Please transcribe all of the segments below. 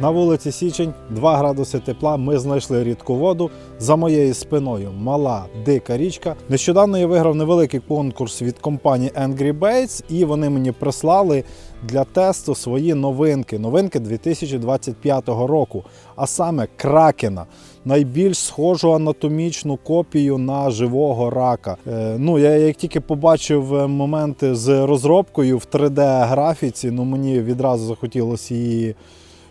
На вулиці Січень 2 градуси тепла. Ми знайшли рідку воду. За моєю спиною мала дика річка. Нещодавно я виграв невеликий конкурс від компанії Angry Baits, і вони мені прислали для тесту свої новинки. Новинки 2025 року, а саме кракена. Найбільш схожу анатомічну копію на живого рака. Е, ну, я як тільки побачив е, моменти з розробкою в 3D-графіці, ну мені відразу захотілося її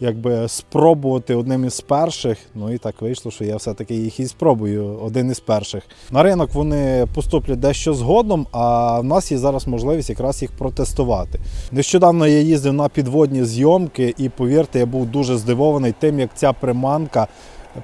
якби спробувати одним із перших. Ну і так вийшло, що я все-таки їх і спробую один із перших. На ринок вони поступлять дещо згодом, а в нас є зараз можливість якраз їх протестувати. Нещодавно я їздив на підводні зйомки, і повірте, я був дуже здивований тим, як ця приманка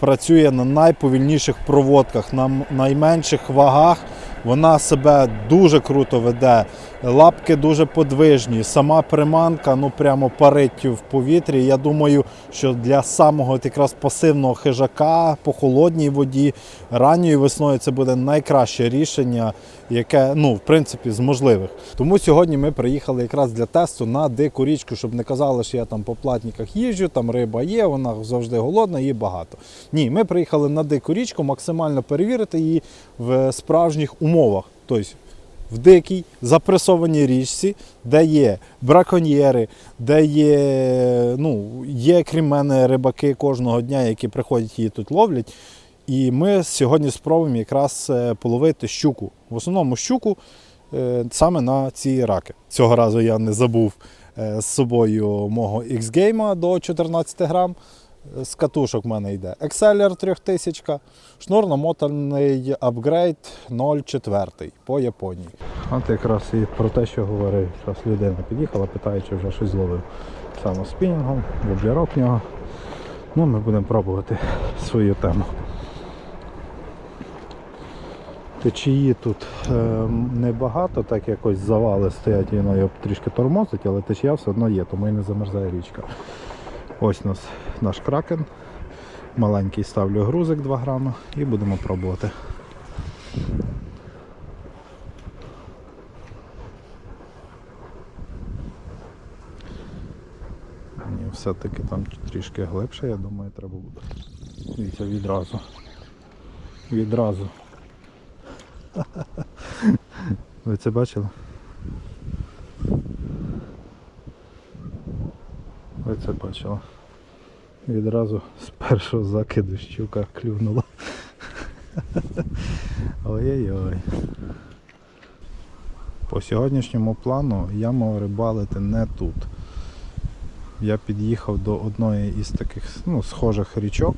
працює на найповільніших проводках, на найменших вагах. Вона себе дуже круто веде, лапки дуже подвижні, сама приманка ну прямо парить в повітрі. Я думаю, що для самого якраз пасивного хижака по холодній воді ранньою весною це буде найкраще рішення, яке ну в принципі з можливих. Тому сьогодні ми приїхали якраз для тесту на дику річку, щоб не казали, що я там по платниках їжджу, там риба є, вона завжди голодна, її багато. Ні, ми приїхали на дику річку, максимально перевірити її в справжніх умовах. Тобто в дикій запресованій річці, де є браконьєри, де є, ну, є крім мене рибаки кожного дня, які приходять її тут ловлять. І ми сьогодні спробуємо якраз е, половити щуку. В основному щуку е, саме на ці раки. Цього разу я не забув е, з собою мого X-Game до 14 грам. З катушок в мене йде Exceller 3000, шнур намотаний апгрейд 0,4 по Японії. От якраз і про те, що говорив, зараз людина під'їхала, питає, чи вже щось зловив. Саме спінінгом, воблерок нього. Ну, ми будемо пробувати свою тему. Течії тут е, небагато, так якось завали стоять, воно його трішки тормозить, але течія все одно є, тому і не замерзає річка. Ось нас наш кракен. Маленький ставлю грузик 2 грама і будемо пробувати. Все-таки там трішки глибше, я думаю, треба буде. Дивіться, відразу. Відразу. Ви це бачили? Ви це бачили. Відразу з першого закиду щука клюнула. Ой-ой-ой. По сьогоднішньому плану я мав рибалити не тут. Я під'їхав до одної із таких ну, схожих річок,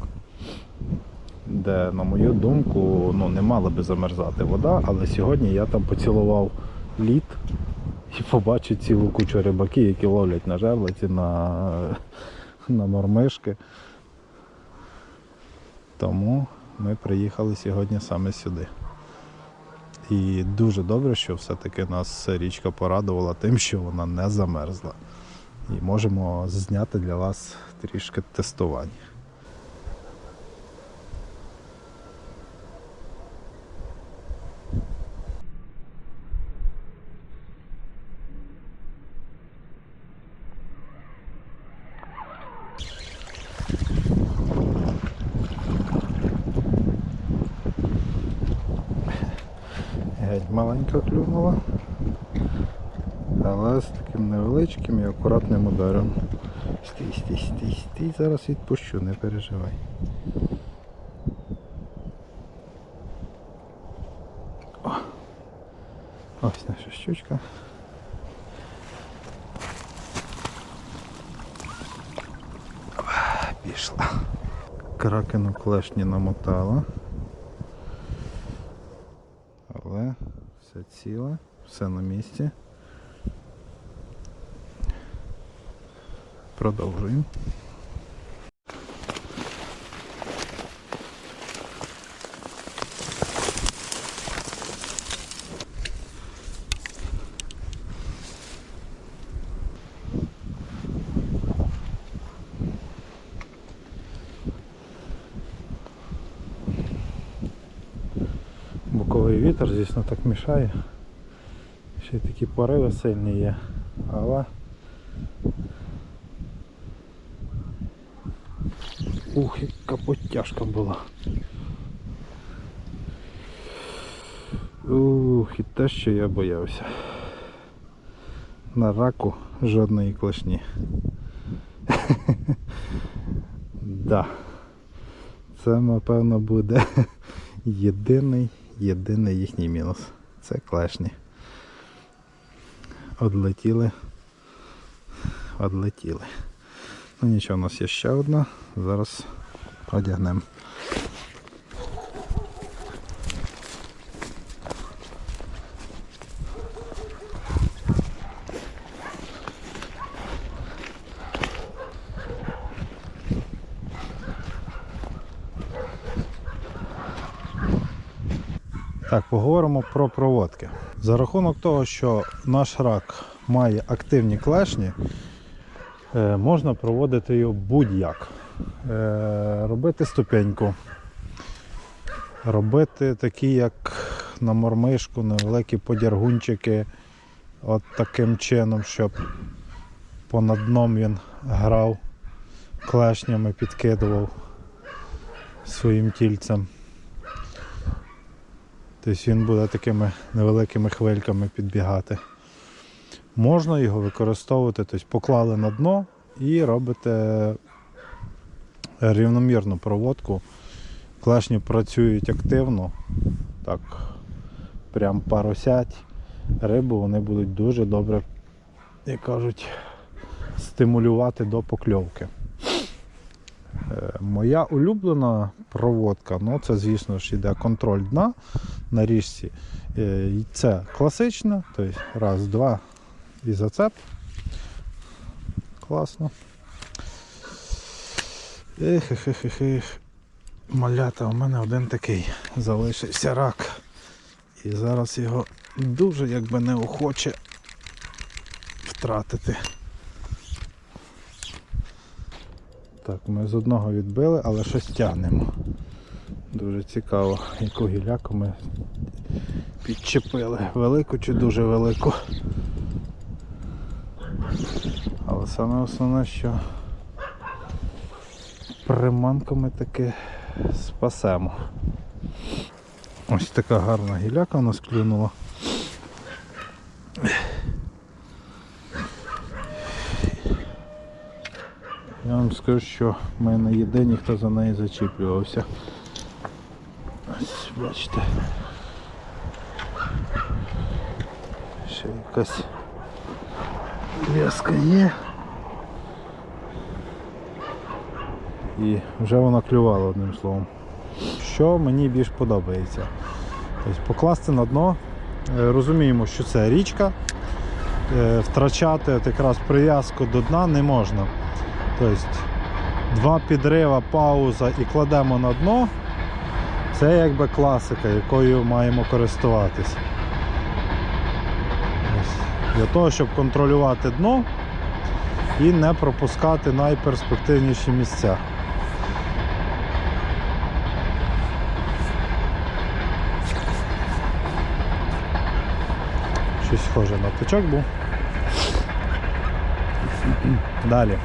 де, на мою думку, ну, не мала би замерзати вода, але сьогодні я там поцілував лід і побачив цілу кучу рибаків, які ловлять на жерлиці, на, на мормишки. Тому ми приїхали сьогодні саме сюди. І дуже добре, що все-таки нас річка порадувала тим, що вона не замерзла. І можемо зняти для вас трішки тестування. Геть маленька клюнула. Але з таким невеличким і акуратним ударом. Стій, стій, стій, стій, зараз відпущу, не переживай. О. Ось наша щучка. Пішла. Кракену клешні намотала. Але все ціле, все на місці. Продовжуємо. Вітер, звісно, так мішає. Ще й такі пориви сильні є. Але Ух, яка потяжка була. Ух, і те, що я боявся. На раку жодної клешні. Да. Це, напевно, буде єдиний, єдиний їхній мінус. Це клешні. Одлетіли. Одлетіли. Ну нічого, у нас є ще одна. Зараз одягнемо. Так, поговоримо про проводки. За рахунок того, що наш рак має активні клешні, е, можна проводити його будь-як. Е, робити ступеньку, робити такі, як на мормишку, невеликі подяргунчики, от таким чином, щоб понад дном він грав, клешнями підкидував своїм тільцем. Тобто він буде такими невеликими хвильками підбігати. Можна його використовувати, тобто поклали на дно і робите рівномірну проводку. Клешні працюють активно, так, прям паросять. Рибу вони будуть дуже добре, як кажуть, стимулювати до покльовки. Е, Моя улюблена проводка, ну це, звісно ж, йде контроль дна на річці. Е, Це класична, тобто раз, два і зацеп. Класно. Ех, ех, ех, ех. Малята, у мене один такий залишився рак. І зараз його дуже якби неохоче втратити. Так, ми з одного відбили, але щось тягнемо. Дуже цікаво, яку гіляку ми підчепили. Велику чи дуже велику. Але саме основне, що приманку ми таки спасемо. Ось така гарна гіляка у нас клюнула. Вам скажу, що ми не єдині, хто за неї зачіплювався. Ось, бачите. Ще якась леска є. І вже вона клювала одним словом. Що мені більш подобається? Тобто покласти на дно, е, розуміємо, що це річка, е, втрачати от якраз прив'язку до дна не можна. Тобто два підрива, пауза і кладемо на дно. Це якби класика, якою маємо користуватись. Ось. Для того, щоб контролювати дно і не пропускати найперспективніші місця. Щось схоже на тичок був. Далі.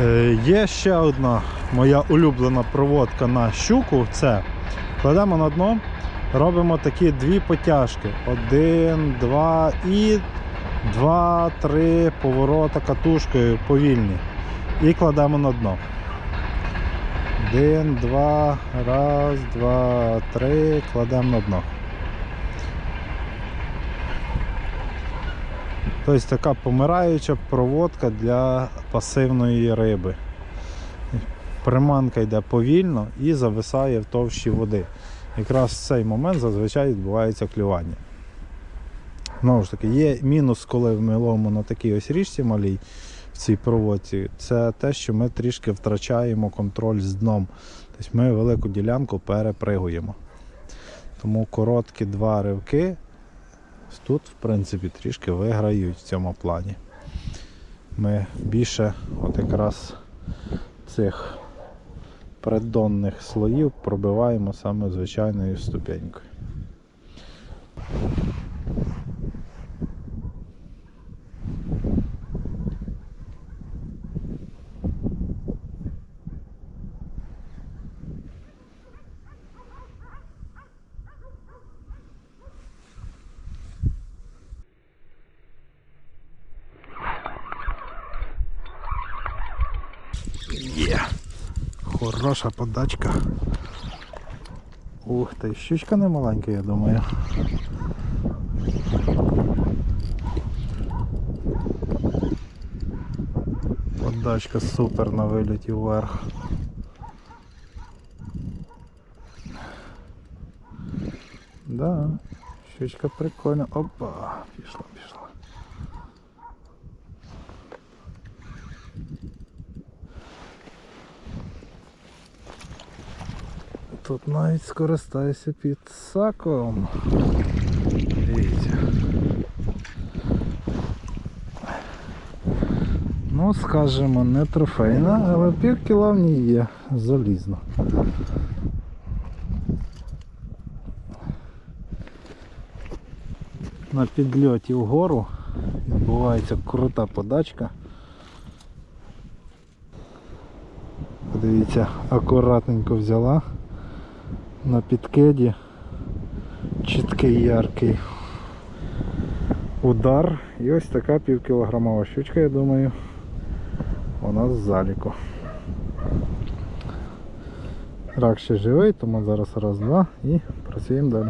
Е, Є ще одна моя улюблена проводка на щуку. Це кладемо на дно, робимо такі дві потяжки. Один, два і два, три поворота катушкою повільні. І кладемо на дно. Один, два, раз, два, три, кладемо на дно. Тобто така помираюча проводка для пасивної риби. Приманка йде повільно і зависає в товщі води. Якраз в цей момент зазвичай відбувається клювання. Знову ж таки, є мінус, коли ми ловимо на такій ось річці малій в цій проводці, це те, що ми трішки втрачаємо контроль з дном. Тобто ми велику ділянку перепригуємо. Тому короткі два ривки тут, в принципі, трішки виграють в цьому плані. Ми більше от якраз цих придонних слоїв пробиваємо саме звичайною ступенькою. Хороша подачка. Ух ти, щучка не маленька, я думаю. Подачка супер на виліті вверх. Да, щучка прикольна. Опа, пішла, пішла. Тут навіть скористаюся під саком. Дивіться. Ну, скажімо, не трофейна, але пів кіла в ній є залізно. На підльоті вгору відбувається крута подачка. Подивіться, акуратненько взяла на підкиді. Чіткий яркий удар. І ось така півкілограмова щучка, я думаю, у нас з заліку. Рак ще живий, тому зараз раз-два і працюємо далі.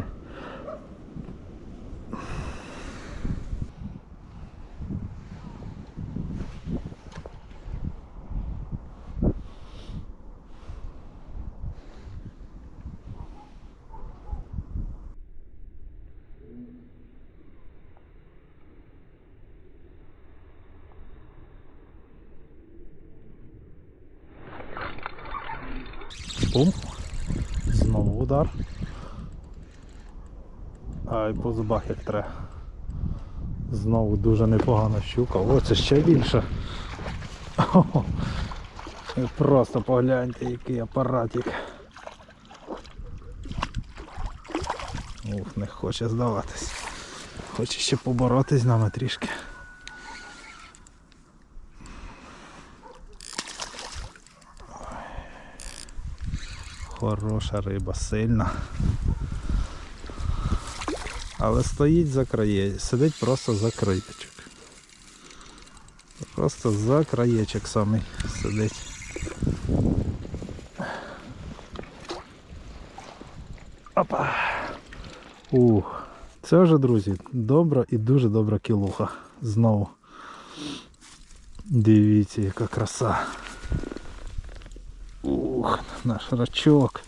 Бум. Знову удар. Ай, по зубах як треба. Знову дуже непогана щука. О, це ще більше. Просто погляньте, який апаратик. Ух, не хоче здаватись. Хоче ще поборотись з нами трішки. Хороша риба, сильна. Але стоїть за краєчок, сидить просто за краєчок. Просто за краєчок самий сидить. Опа! Ух, це вже, друзі, добра і дуже добра кілуха. Знову. Дивіться, яка краса. Ух, наш рачок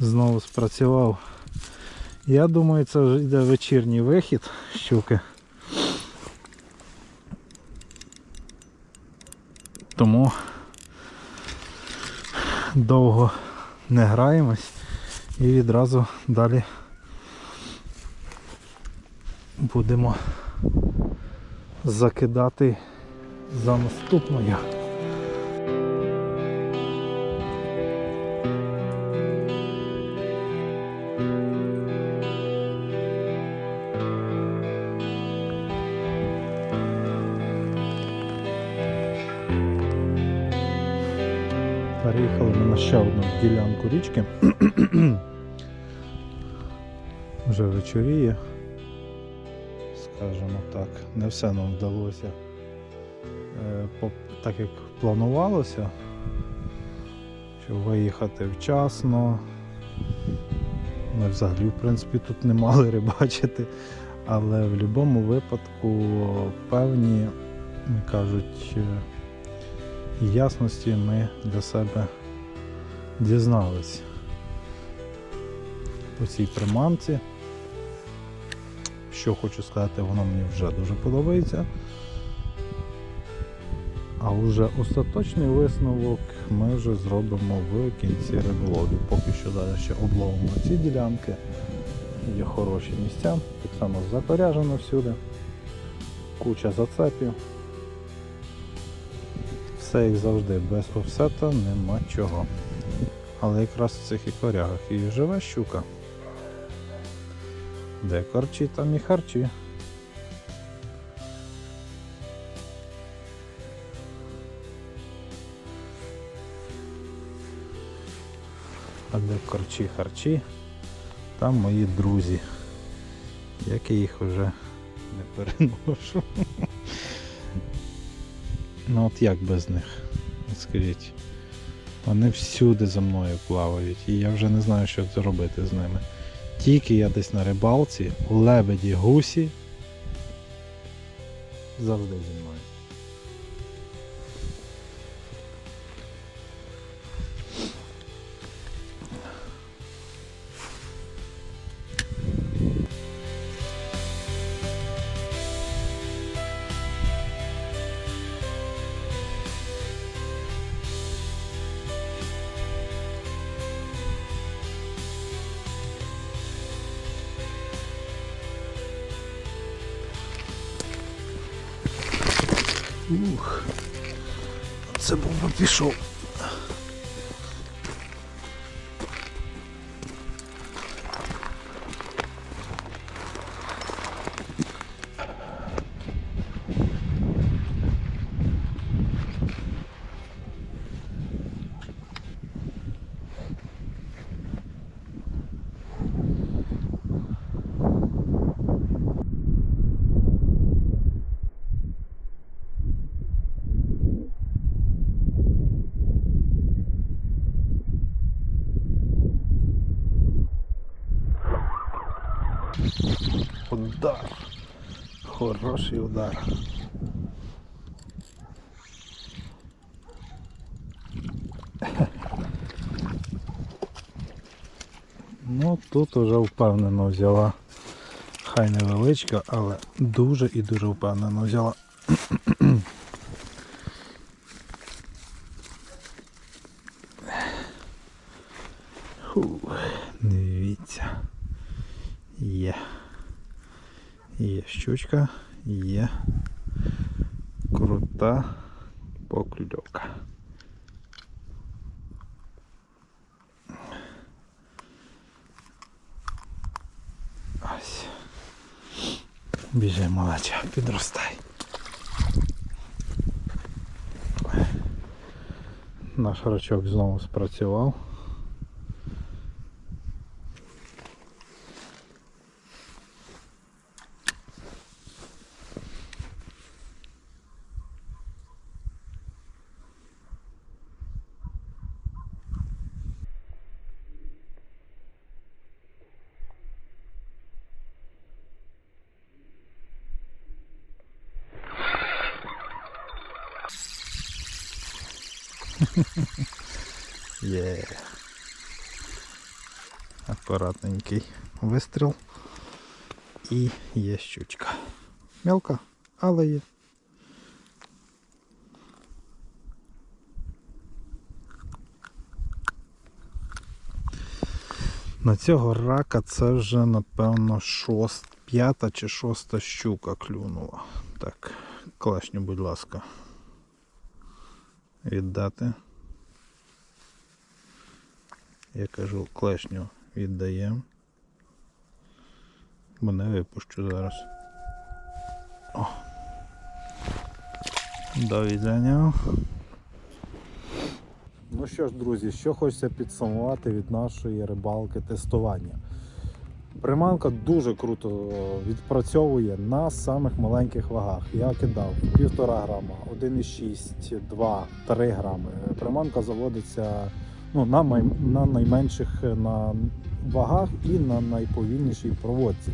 знову спрацював. Я думаю, це вже йде вечірній вихід щуки. Тому довго не граємось і відразу далі будемо закидати за наступною. Переїхали ми на ще одну ділянку річки. Вже вечоріє, скажімо так, не все нам вдалося е, так як планувалося, щоб виїхати вчасно. Ми взагалі, в принципі, тут не мали рибачити, але в будь-якому випадку певні, кажуть, е, ясності ми для себе дізнались по цій приманці. Що хочу сказати, воно мені вже дуже подобається. А вже остаточний висновок ми вже зробимо в кінці риболовлі. Поки що далі ще обловимо ці ділянки. Є хороші місця, так само запоряжено всюди, куча зацепів. Все як завжди, без офсета нема чого. Але якраз в цих і корягах і живе щука. Де корчі, там і харчі. А де корчі харчі, там мої друзі. Як я їх вже не переношу. Ну от як без них? Скажіть. Вони всюди за мною плавають, і я вже не знаю, що зробити з ними. Тільки я десь на рибалці, лебеді, гусі завжди зі мною. Ух, це був би пішов. Удар. Хороший удар. Ну тут уже впевнено взяла. Хай невеличка, але дуже і дуже впевнено взяла. Фу, дивіться. Є. Є щучка, є крута покльовка. Ось. Біжи, малеча, підростай. Наш рачок знову спрацював. Є. Акуратненький вистріл. І є щучка. Мелка, але є. На цього рака це вже напевно шост, п'ята чи шоста щука клюнула. Так, клашню, будь ласка. Віддати. Я кажу, клешню віддаємо. Бо не випущу зараз. О. До відання. Ну що ж, друзі, що хочеться підсумувати від нашої рибалки тестування. Приманка дуже круто відпрацьовує на самих маленьких вагах. Я кидав 1,5 грама, 1,6, 2, 3 грами. Приманка заводиться ну, на, май- на найменших е, на вагах і на найповільнішій проводці,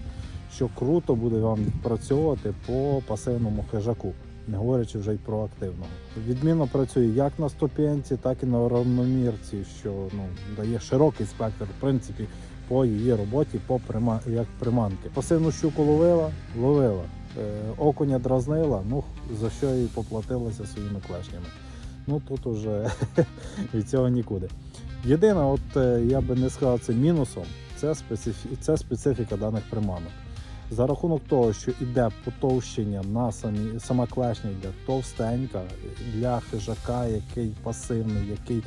що круто буде вам відпрацьовувати по пасивному хижаку, не говорячи вже й про активного. Відмінно працює як на ступенці, так і на равномірці, що ну, дає широкий спектр в принципі по її роботі, по прима... як приманки. Пасивну щуку ловила, ловила. Е, окуня дразнила, ну за що і поплатилася своїми клешнями. Ну тут уже від цього нікуди. Єдине, от е, я би не сказав це мінусом, це, специфі... це специфіка даних приманок. За рахунок того, що йде потовщення на самі, сама клешня йде товстенька для хижака, який пасивний, який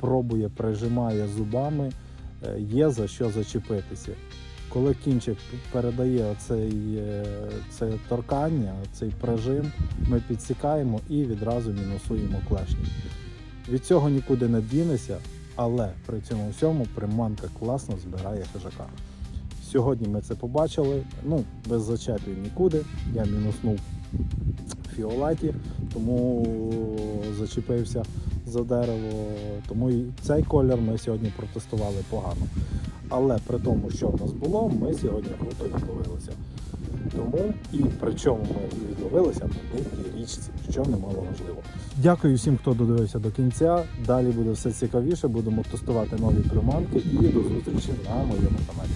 пробує, прижимає зубами, е, є за що зачепитися. Коли кінчик передає оцей, е, це торкання, цей прижим, ми підсікаємо і відразу мінусуємо клешні. Від цього нікуди не дінеся, але при цьому всьому приманка класно збирає хижака. Сьогодні ми це побачили. Ну, без зачепів нікуди. Я мінуснув фіолеті, тому зачепився. за дерево. Тому і цей колір ми сьогодні протестували погано. Але при тому, що в нас було, ми сьогодні круто відловилися. Тому і при чому ми відловилися на дикій річці, що немало важливо. Дякую всім, хто додивився до кінця. Далі буде все цікавіше. Будемо тестувати нові приманки і до зустрічі на моєму каналі.